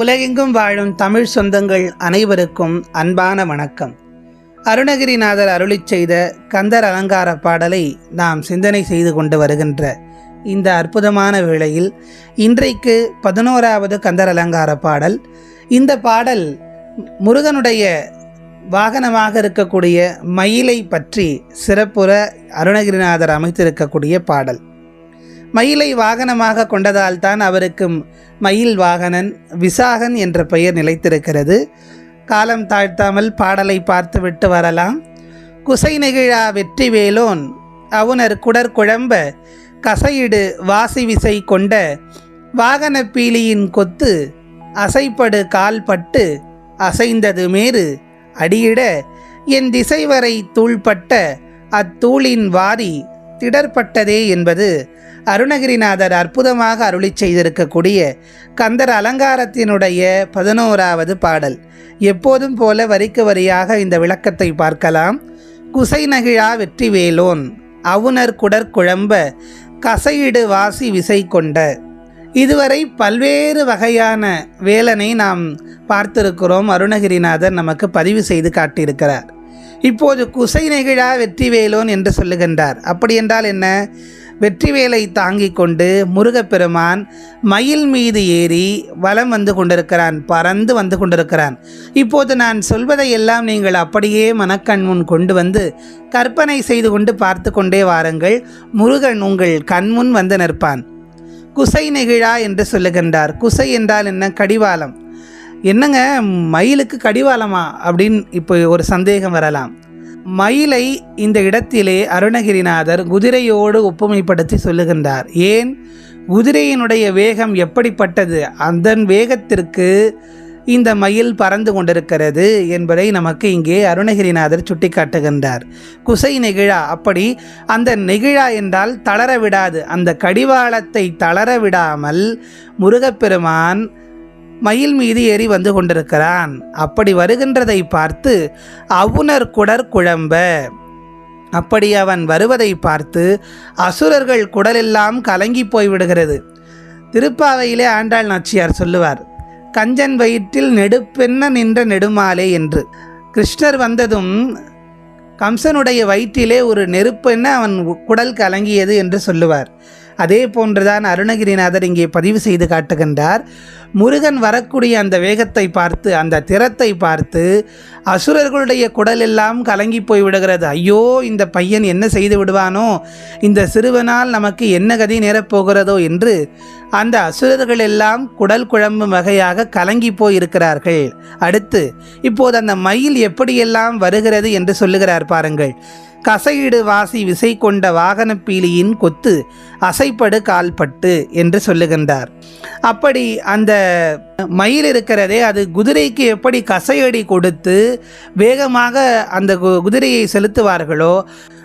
உலகெங்கும் வாழும் தமிழ் சொந்தங்கள் அனைவருக்கும் அன்பான வணக்கம். அருணகிரிநாதர் அருளிச் செய்த கந்தர் அலங்கார பாடலை நாம் சிந்தனை செய்து கொண்டு வருகின்ற இந்த அற்புதமான வேளையில் இன்றைக்கு பதினோராவது கந்தர் அலங்கார பாடல். இந்த பாடல் முருகனுடைய வாகனமாக இருக்கக்கூடிய மயிலை பற்றி சிறப்புற அருணகிரிநாதர் அமைத்திருக்கக்கூடிய பாடல். மயிலை வாகனமாக கொண்டதால்தான் அவருக்கும் அவருக்கு மயில் வாகனன் விசாகன் என்ற பெயர் நிலைத்திருக்கிறது. காலம் தாழ்த்தாமல் பாடலை பார்த்துவிட்டு வரலாம். குசை நெகிழா வெற்றி வேலோன் அவுணர் குடர் குழம்ப கசையிடு வாசி விசை கொண்ட வாகன பீலியின் கொத்து அசைப்படு கால்பட்டு அசைந்தது மேறு அடியிட என் திசை வரை தூள்பட்ட அத்தூளின் வாரி திடர்பட்டதே என்பது அருணகிரிநாதர் அற்புதமாக அருளி செய்திருக்கக்கூடிய கந்தர் அலங்காரத்தினுடைய பதினோராவது பாடல். எப்போதும் போல வரிக்கு வரியாக இந்த விளக்கத்தை பார்க்கலாம். குசை நகிழா வெற்றி வேலோன் அவுணர் குடற்குழம்ப கசையிடு வாசி விசை கொண்ட. இதுவரை பல்வேறு வகையான வேலனை நாம் பார்த்திருக்கிறோம். அருணகிரிநாதர் நமக்கு பதிவு செய்து காட்டியிருக்கிறார். இப்போது குசை நெகிழா வெற்றிவேலோன் என்று சொல்லுகின்றார். அப்படி என்றால் என்ன? வெற்றிவேலை தாங்கிக் கொண்டு முருகப்பெருமான் மயில் மீது ஏறி வலம் வந்து கொண்டிருக்கிறான் பறந்து வந்து கொண்டிருக்கிறான். இப்போது நான் சொல்வதை எல்லாம் நீங்கள் அப்படியே மனக்கண் முன் கொண்டு வந்து கற்பனை செய்து கொண்டு பார்த்து கொண்டே வாருங்கள். முருகன் உங்கள் கண்முன் வந்து நிற்பான். குசை நெகிழா என்று சொல்லுகின்றார். குசை என்றால் என்ன? கடிவாளம். என்னங்க மயிலுக்கு கடிவாளமா அப்படின்னு இப்போ ஒரு சந்தேகம் வரலாம். மயிலை இந்த இடத்திலே அருணகிரிநாதர் குதிரையோடு ஒப்புமைப்படுத்தி சொல்லுகின்றார். ஏன்? குதிரையினுடைய வேகம் எப்படிப்பட்டது? அந்த வேகத்திற்கு இந்த மயில் பறந்து கொண்டிருக்கிறது என்பதை நமக்கு இங்கே அருணகிரிநாதர் சுட்டிக்காட்டுகின்றார். குசை நெகிழா. அப்படி அந்த நெகிழா என்றால் தளர விடாது. அந்த கடிவாளத்தை தளர விடாமல் முருகப்பெருமான் மயில் மீது ஏறி வந்து கொண்டிருக்கிறான். அப்படி வருகின்றதை பார்த்து அவுணர் குடர் குழம்ப. அப்படி அவன் வருவதை பார்த்து அசுரர்கள் குடலெல்லாம் கலங்கி போய்விடுகிறது திருப்பாவையிலே ஆண்டாள் நாச்சியார் சொல்லுவார் கஞ்சன் வயிற்றில் நெடுப்பென்ன நின்ற நெடுமாலே என்று. கிருஷ்ணர் வந்ததும் கம்சனுடைய வயிற்றிலே ஒரு நெருப்பென்ன அவன் குடல் கலங்கியது என்று சொல்லுவார். அதே போன்றுதான் அருணகிரிநாதர் இங்கே பதிவு செய்து காட்டுகின்றார். முருகன் வரக்கூடிய அந்த வேகத்தை பார்த்து அந்த திறத்தை பார்த்து அசுரர்களுடைய குடல் எல்லாம் கலங்கி போய் விடுகிறது. ஐயோ இந்த பையன் என்ன செய்து விடுவானோ? இந்த சிறுவனால் நமக்கு என்ன கதி நேரப்போகிறதோ என்று அந்த அசுரர்கள் எல்லாம் குடல் குழம்பு வகையாக கலங்கி போய் இருக்கிறார்கள். அடுத்து இப்போது அந்த மயில் எப்படியெல்லாம் வருகிறது என்று சொல்லுகிறார் பாருங்கள். கசையிடு வாசி விசை கொண்ட வாகன பீலியின் கொத்து அசைப்படு கால்பட்டு என்று சொல்லுகின்றார். அப்படி அந்த மயில் இருக்கிறதே அது குதிரைக்கு எப்படி கசையடி கொடுத்து வேகமாக அந்த கு- குதிரையை செலுத்துவார்களோ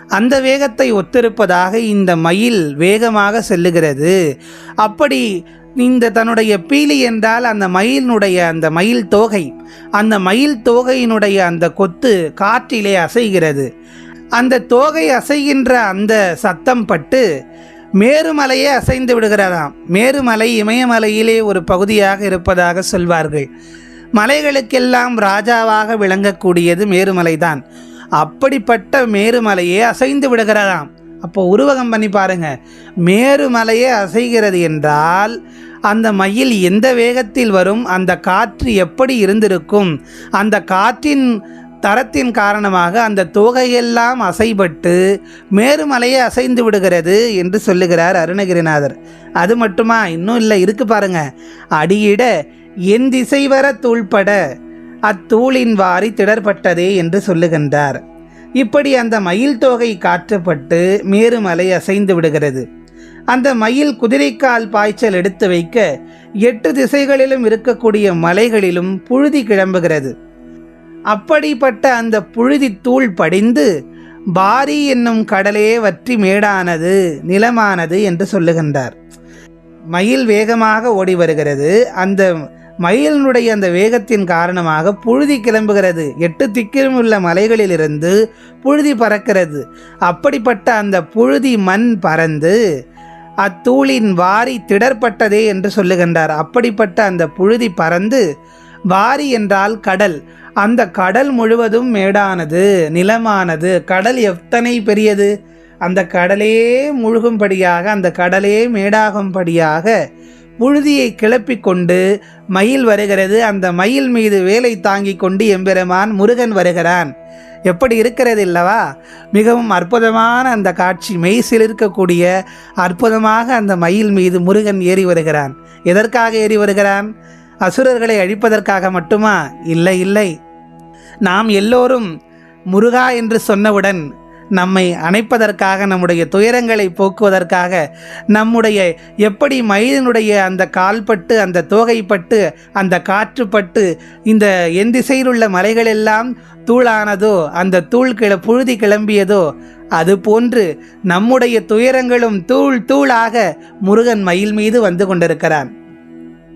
அந்த வேகத்தை ஒத்திருப்பதாக இந்த மயில் வேகமாக செல்லுகிறது. அப்படி இந்த தன்னுடைய பீலி என்றால் அந்த மயிலினுடைய அந்த மயில் தோகை அந்த மயில் தோகையினுடைய அந்த கொத்து காற்றிலே அசைகிறது. அந்த தோகை அசைகின்ற அந்த சத்தம் பட்டு மேருமலையே அசைந்து விடுகிறதாம். மேருமலை இமயமலையிலே ஒரு பகுதியாக இருப்பதாக சொல்வார்கள். மலைகளுக்கெல்லாம் ராஜாவாக விளங்கக்கூடியது மேருமலைதான். அப்படிப்பட்ட மேருமலையே அசைந்து விடுகிறதாம். அப்போ உருவகம் பண்ணி பாருங்க. மேருமலையே அசைகிறது என்றால் அந்த மயில் எந்த வேகத்தில் வரும் அந்த காற்று எப்படி இருந்திருக்கும் அந்த காற்றின் தரத்தின் காரணமாக அந்த தோகையெல்லாம் அசைபட்டு மேருமலையே அசைந்து விடுகிறது என்று சொல்லுகிறார் அருணகிரிநாதர். அது மட்டுமா? இன்னும் இல்லை. இருக்கு பாருங்க. அடியிட என் திசை வர தூள்பட அத்தூளின் வாரி திடர்பட்டதே என்று சொல்லுகின்றார். இப்படி அந்த மயில் தோகை காற்றப்பட்டு மேருமலை அசைந்து விடுகிறது. அந்த மயில் குதிரைக்கால் பாய்ச்சல் எடுத்து வைக்க எட்டு திசைகளிலும் இருக்கக்கூடிய மலைகளிலும் புழுதி கிளம்புகிறது. அப்படிப்பட்ட அந்த புழுதி தூள் படிந்து பாரி என்னும் கடலே வற்றி மேடானது நிலமானது என்று சொல்லுகின்றார். மயில் வேகமாக ஓடி வருகிறது. அந்த மயிலினுடைய அந்த வேகத்தின் காரணமாக புழுதி கிளம்புகிறது. எட்டு திக்கிலும் உள்ள மலைகளிலிருந்து புழுதி பறக்கிறது. அப்படிப்பட்ட அந்த புழுதி மண் பறந்து அத்தூளின் வாரி திடற்பட்டதே என்று சொல்லுகின்றார். அப்படிப்பட்ட அந்த புழுதி பறந்து வாரி என்றால் கடல். அந்த கடல் முழுவதும் மேடானது நிலமானது. கடல் எத்தனை பெரியது? அந்த கடலே முழுகும்படியாக அந்த கடலே மேடாகும்படியாக புழுதியை கிளப்பி கொண்டு மயில் வருகிறது. அந்த மயில் மீது வேலை தாங்கிக் கொண்டு எம்பெருமான் முருகன் வருகிறான். எப்படி இருக்கிறது இல்லவா மிகவும் அற்புதமான அந்த காட்சி. மெய்சில் இருக்கக்கூடிய அற்புதமாக அந்த மயில் மீது முருகன் ஏறி வருகிறான். எதற்காக ஏறி வருகிறான்? அசுரர்களை அழிப்பதற்காக மட்டுமா? இல்லை இல்லை. நாம் எல்லோரும் முருகா என்று சொன்னவுடன் நம்மை அணைப்பதற்காக நம்முடைய துயரங்களை போக்குவதற்காக நம்முடைய எப்படி மயிலினுடைய அந்த கால்பட்டு அந்த தோகைப்பட்டு அந்த காற்றுப்பட்டு இந்த என் திசையிலுள்ள மலைகள் மலைகளெல்லாம் தூளானதோ அந்த தூள் கிள புழுதி கிளம்பியதோ அது போன்று நம்முடைய துயரங்களும் தூள் தூளாக முருகன் மயில் மீது வந்து கொண்டிருக்கிறான்.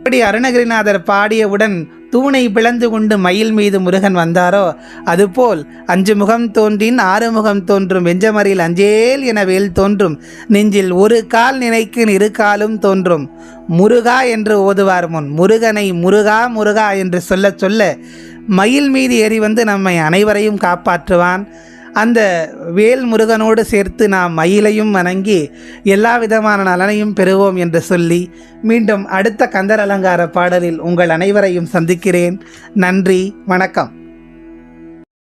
எப்படி அருணகிரிநாதர் பாடியவுடன் தூணை பிளந்து கொண்டு மயில் மீது முருகன் வந்தாரோ அதுபோல் அஞ்சு முகம் தோன்றின் ஆறு முகம் தோன்றும் வெஞ்சமரில் அஞ்சேல் என வேல் தோன்றும் நெஞ்சில் ஒரு கால் நினைக்கின் இரு காலும் தோன்றும். முருகா என்று ஓதுவார் முன் முருகனை முருகா முருகா என்று சொல்ல சொல்ல மயில் மீது ஏறி வந்து நம்மை அனைவரையும் காப்பாற்றுவான். அந்த வேல் முருகனோடு சேர்த்து நாம் மயிலையும் வணங்கி எல்லா விதமான நலனையும் பெறுவோம் என்று சொல்லி மீண்டும் அடுத்த கந்தர் அலங்கார பாடலில் உங்கள் அனைவரையும் சந்திக்கிறேன். நன்றி வணக்கம்.